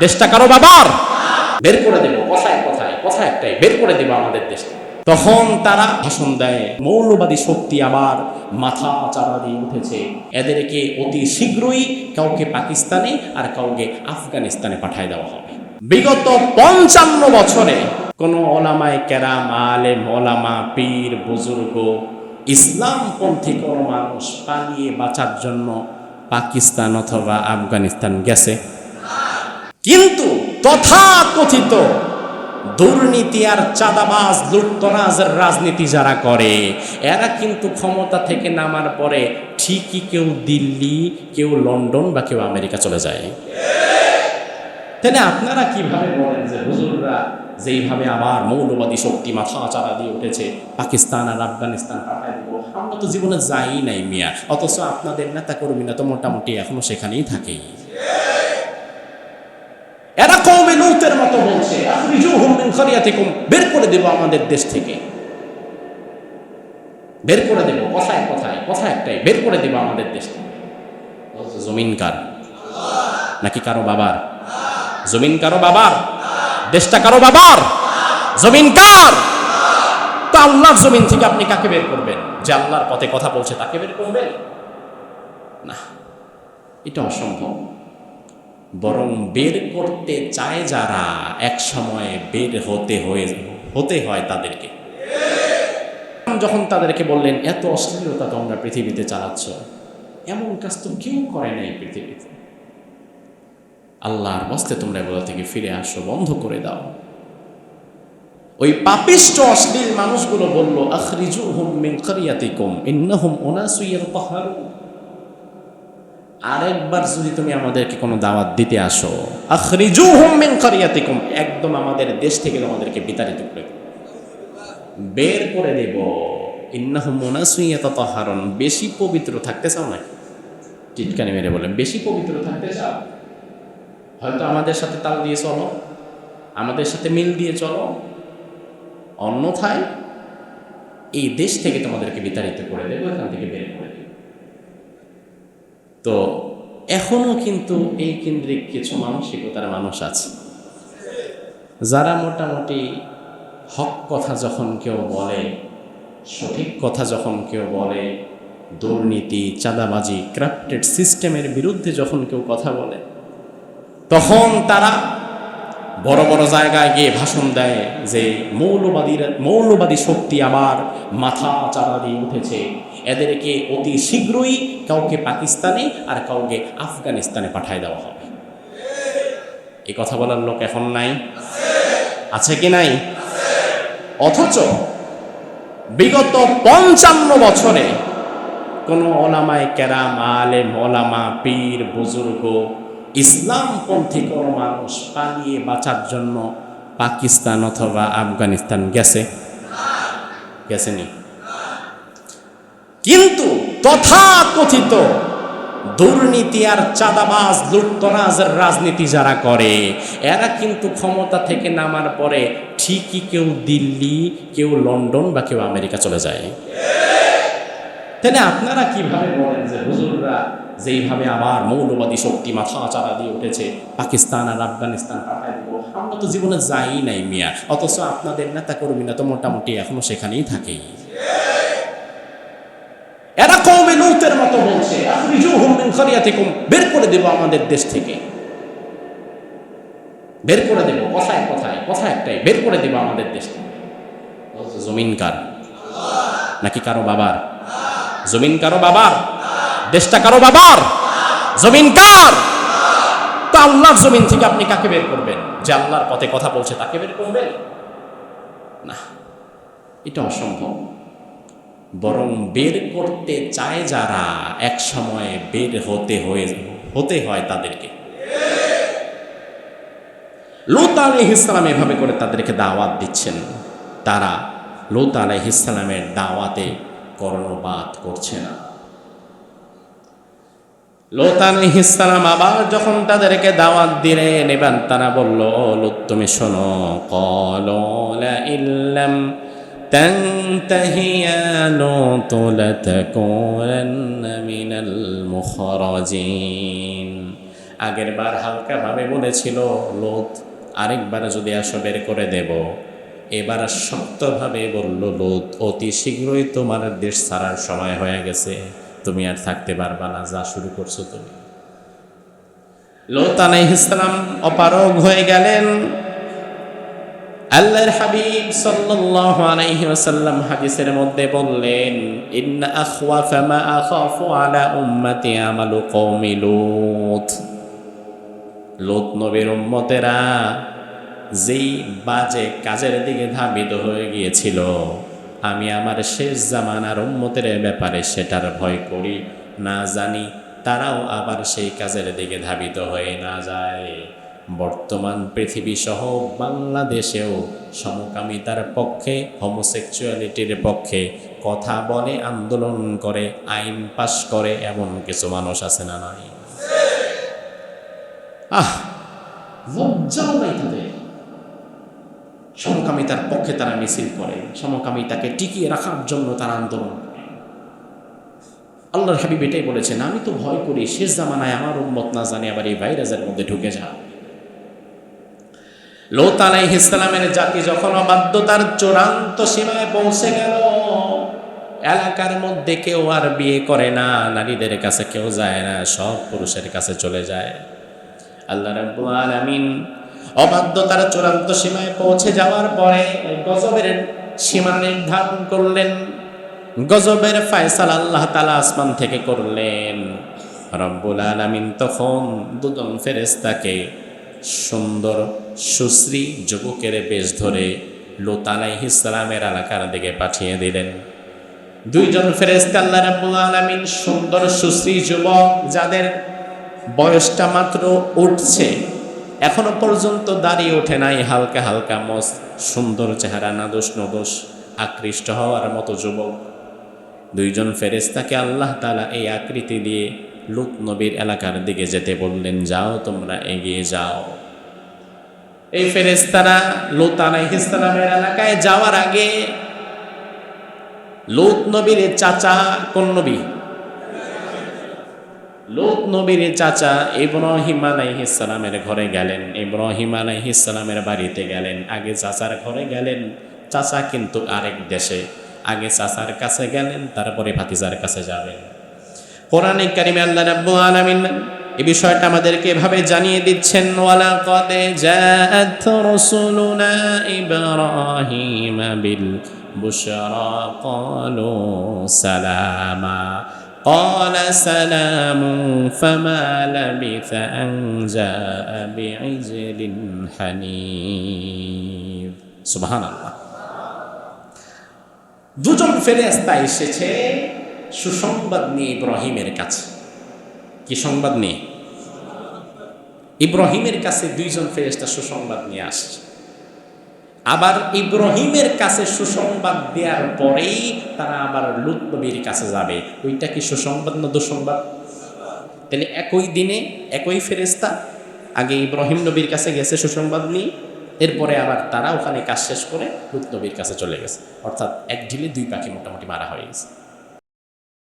দেশটা কারও বাবার? বের করে দেব, কথায় কথায় কথা একটাই, বের করে দেব আমাদের দেশটা। তখন তারা ভাষণ দেয়, মৌলবাদী শক্তি আবার মাথা চারা দিয়ে উঠেছে। এদেরকে অতি শীঘ্রই কাউকে পাকিস্তানে আর কাউকে আফগানিস্তানে পাঠায় দেওয়া হবে। বিগত পঞ্চান্ন বছরে কোন ওলামায় কেরাম, আলেম, ওলামা, পীর, বুজুর্গ, ইসলামপন্থী কোনো মানুষ পালিয়ে বাঁচার জন্য পাকিস্তান অথবা আফগানিস্তান গেছে। কিন্তু তথাকথিত দুর্নীতি আর চাঁদাবাজ লুটতরাজের রাজনীতি যারা করে, এরা কিন্তু ক্ষমতা থেকে নামার পরে ঠিকই কেউ দিল্লি, কেউ লন্ডন বা কেউ আমেরিকা চলে যায়। তাহলে আপনারা কীভাবে বলেন যে হুজুররা যেইভাবে আবার মৌলবাদী শক্তি মাথা চারা দিয়ে উঠেছে, পাকিস্তান আর আফগানিস্তান আমরা তো জীবনে যাই নাই মিয়া, অথচ আপনাদের নেতা কর্মীরা তো মোটামুটি এখনও সেখানেই থাকেই এরা কমে মতো বলছে বের করে দেব আমাদের দেশ থেকে। বের করে দেব, কথায় কথায় কথা একটাই, বের করে দেব আমাদের দেশ থেকে। জমিন কার? নাকি কারও বাবার? জমিন কারও বাবার? দেশটা কারও বাবার? জমিন কার? তো আল্লাহর জমিন থেকে আপনি কাকে বের করবেন? যে আল্লাহর পথে কথা বলছে, তাকে বের করবেন? না, এটা অসম্ভব। বরং বের করতে চায় যারা এক সময় বের হতে হয়ে, হতে হয় তাদেরকে। যখন তাদেরকে বললেন, এত অশ্লীলতা তোমরা পৃথিবীতে চালাচ্ছ, এমন কাজ তো কেউ করে নাই পৃথিবীতে। আল্লাহর বস্তে তোমরা এগুলো থেকে ফিরে আসো, বন্ধ করে দাও। ওই পাপিষ্ট অশ্লীল মানুষগুলো বলল আখরিজু হুম মিন কারিয়াতিকুম, ইন্নাহুম উনাসু ইয়াতাহারুন আরেকবার যদি তুমি আমাদেরকে কোনো দাওয়াত দিতে আসো আখরিজু হুম মিন কারিয়াতিকুম, একদম আমাদের দেশ থেকে তোমাদেরকে বিতাড়িত করে। বের করে দেব। ইন্নাহুম উনাসু ইয়াতাহারুন বেশি পবিত্র থাকতে চাও না টিটকানি মেরে বলেন বেশি পবিত্র থাকতে চাও? হয়তো আমাদের সাথে তাল দিয়ে চলো, আমাদের সাথে মিল দিয়ে চলো, অন্যথায় এই দেশ থেকে তোমাদেরকে বিতাড়িত করে দেবো, এখান থেকে বের করে তো এখনও কিন্তু এই কেন্দ্রিক কিছু মানসিকতার মানুষ আছে। যারা মোটামুটি হক কথা যখন কেউ বলে, সঠিক কথা যখন কেউ বলে, দুর্নীতি, চাঁদাবাজি ক্রাফটেড সিস্টেমের বিরুদ্ধে যখন কেউ কথা বলে, তখন তারা বড় বড় জায়গায় গিয়ে ভাষণ দেয় যে, মৌলবাদীরা, মৌলবাদী শক্তি আবার মাথা চারা দিয়ে উঠেছে। এদেরকে অতি শীঘ্রই কাউকে পাকিস্তানে আর কাউকে আফগানিস্তানে পাঠায় দেওয়া হবে। এই কথা বলার লোক এখন নাই? আছে কি নাই? অথচ বিগত পঞ্চান্ন বছরে কোনো ওলামায় কেরাম, আলেম, ওলামা, পীর, বুজুর্গ, ইসলামপন্থী কোনো মানুষ পালিয়ে বাঁচার জন্য পাকিস্তান অথবা আফগানিস্তান গেছে? গেছেনি? কিন্তু তথাকথিত দুর্নীতি আর চাঁদাবাজ, লুটতরাজের রাজনীতি যারা করে, এরা কিন্তু ক্ষমতা থেকে নামার পরে ঠিকই কেউ দিল্লি, কেউ লন্ডন বা কেউ আমেরিকা চলে যায়। তাহলে আপনারা কীভাবে বলেন যে হুজুররা যেইভাবে আবার মৌলবাদী শক্তি মাথা চারা দিয়ে উঠেছে, পাকিস্তান আর আফগানিস্তান আমরা তো জীবনে যাই নাই মিয়া, অথচ আপনাদের নেতা কর্মীরা তো মোটামুটি এখনও সেখানেই থাকেই এরা কমে নৌতের মতো বের করে দেব আমাদের দেশ থেকে। বের করে দেব, কথায় কথায় কথা একটাই, বের করে দেব আমাদের দেশ থেকে। জমিন কার? নাকি কারও বাবার? জমিন কারও বাবার? দেশটা কারও বাবার? জমিন কার? তো আল্লাহর জমিন থেকে আপনি কাকে বের করবেন? যে আল্লাহর পথে কথা বলছে তাকে বের করবেন? না, এটা অসম্ভব। বরং বের করতে চায় যারা এক সময় বের হতে হয়ে, হতে হয় তাদেরকে। লুত আলহিসাম এভাবে করে তাদেরকে দাওয়াত দিচ্ছেন। তারা লুত আলহিসামের দাওয়াতে কর্ণপাত করছে না। লোত আলহিসাম আবার যখন তাদেরকে দাওয়াত দিলেন, এবার তারা বলল লোত, তুমি শোনো। কল تنتهي يا لوط لتكونن من المخرجين আগের বার হালকাভাবে বলেছিল লোত আরেকবার যদি আসো বের করে দেব এবার শক্তভাবে বলল লোত অতি শীঘ্রই তোমার দেশ ছাড়ার সময় হয়ে গেছে তুমি আর থাকতে পারবা না যা শুরু করছো তুমি লোত আলাইহিসসালাম অপারগ হয়ে গেলেন আল্লাহর হাবিব সাল্লাল্লাহু আলাইহি ওয়াসাল্লাম হাদিসের মধ্যে বললেন, ইন্না আখওয়াফা মা আখাফু আলা উম্মতি আমালু কওমি লূত। লূত নবীর উম্মতেরা যেই বাজে কাজের দিকে ধাবিত হয়ে গিয়েছিল, আমি আমার শেষ জামানার উম্মতের ব্যাপারে সেটার ভয় করি না জানি, তারাও আবার সেই কাজের দিকে ধাবিত হয়ে না যায়। বর্তমান পৃথিবী সহ বাংলাদেশেও সমকামিতার পক্ষে হোমোসেক্সুয়ালিটির পক্ষে কথা বলে, আন্দোলন করে, আইন পাশ করে এমন কিছু মানুষ আছে না নাই? আহ সমকামিতার পক্ষে তারা মিছিল করে সমকামিতাকে টিকিয়ে রাখার জন্য তারা আন্দোলন আল্লাহর হাবিব এটাই বলেছেন, আমি তো ভয় করি, শেষ জামানায় আমার উন্মত না জানি আবার এই ভাইরাসের মধ্যে ঢুকে যা লোত আলাইহিসসালামের জাতি যখন অবাধ্যতার চূড়ান্ত সীমায় পৌঁছে গেল, এলাকার মধ্যে কেউ আর বিয়ে করে না, নারীদের কাছে কেউ যায় না, সব পুরুষের কাছে চলে যায়। আল্লাহ রাব্বুল আলামিন অবাধ্যতার চূড়ান্ত সীমায় পৌঁছে যাওয়ার পরে গজবের সীমা নির্ধারণ করলেন। গজবের ফয়সাল আল্লাহ তালা আসমান থেকে করলেন। রব্বুল আলামিন তখন দুজন ফেরেস্তাকে সুন্দর সুশ্রী যুবকের বেশ ধরে লোতালাইহিসালামের এলাকার দিকে পাঠিয়ে দিলেন। দুইজন ফেরেস্তা আল্লাহ রাব্বুল আলামিন সুন্দর সুশ্রী যুবক, যাদের বয়সটা মাত্র উঠছে, এখনও পর্যন্ত দাঁড়িয়ে ওঠে নাই, হালকা হালকা মস সুন্দর চেহারা নাদোষ নদোষ আকৃষ্ট হওয়ার মতো যুবক। দুইজন ফেরেস্তাকে আল্লাহ তালা এই আকৃতি দিয়ে লুত নবীর এলাকার দিকে যেতে বললেন, যাও, তোমরা এগিয়ে যাও। এই ফেরেস্তারা লুত আলাইহিসসালামের এলাকায় যাওয়ার আগে লুত নবীর চাচা কোন নবী? লোক নবীর চাচা ইব্রাহিম আলাইহিসসালামের ঘরে গেলেন, ইব্রাহিম আলাইহিসসালামের বাড়িতে গেলেন। আগে চাচার ঘরে গেলেন, চাচা কিন্তু আরেক দেশে। আগে চাচার কাছে গেলেন, তারপরে ভাতিজার কাছে যাবেন। কোরআনে কারিমে আল্লাহ রাব্বুল আলামিন এই বিষয়টা আমাদেরকে এভাবে জানিয়ে দিচ্ছেন ওয়ালা কদে জাআত রাসূলুনা ইব্রাহিম বিল বুশরা ক্বালু সালামা قال سلام فما لبث أن جاء بعجل حنيف سبحان الله দুজন ফেরেস্তা এসেছে সুসংবাদ নিয়ে ইব্রাহিমের কাছে কি সংবাদ নিয়ে? ইব্রাহিমের কাছে দুইজন ফেরেস্তা সুসংবাদ নিয়ে আসছে। আবার ইব্রাহিমের কাছে সুসংবাদ দেওয়ার পরেই তারা আবার লুত নবীর কাছে যাবে। ওইটা কি সুসংবাদ না দুঃসংবাদ? তাহলে একই দিনে একই ফেরেস্তা আগে ইব্রাহিম নবীর কাছে গেছে সুসংবাদ নিয়ে, এরপরে আবার তারা ওখানে কাজ শেষ করে লুত নবীর কাছে চলে গেছে। অর্থাৎ এক ঢিলে দুই পাখি মোটামুটি মারা হয়ে গেছে।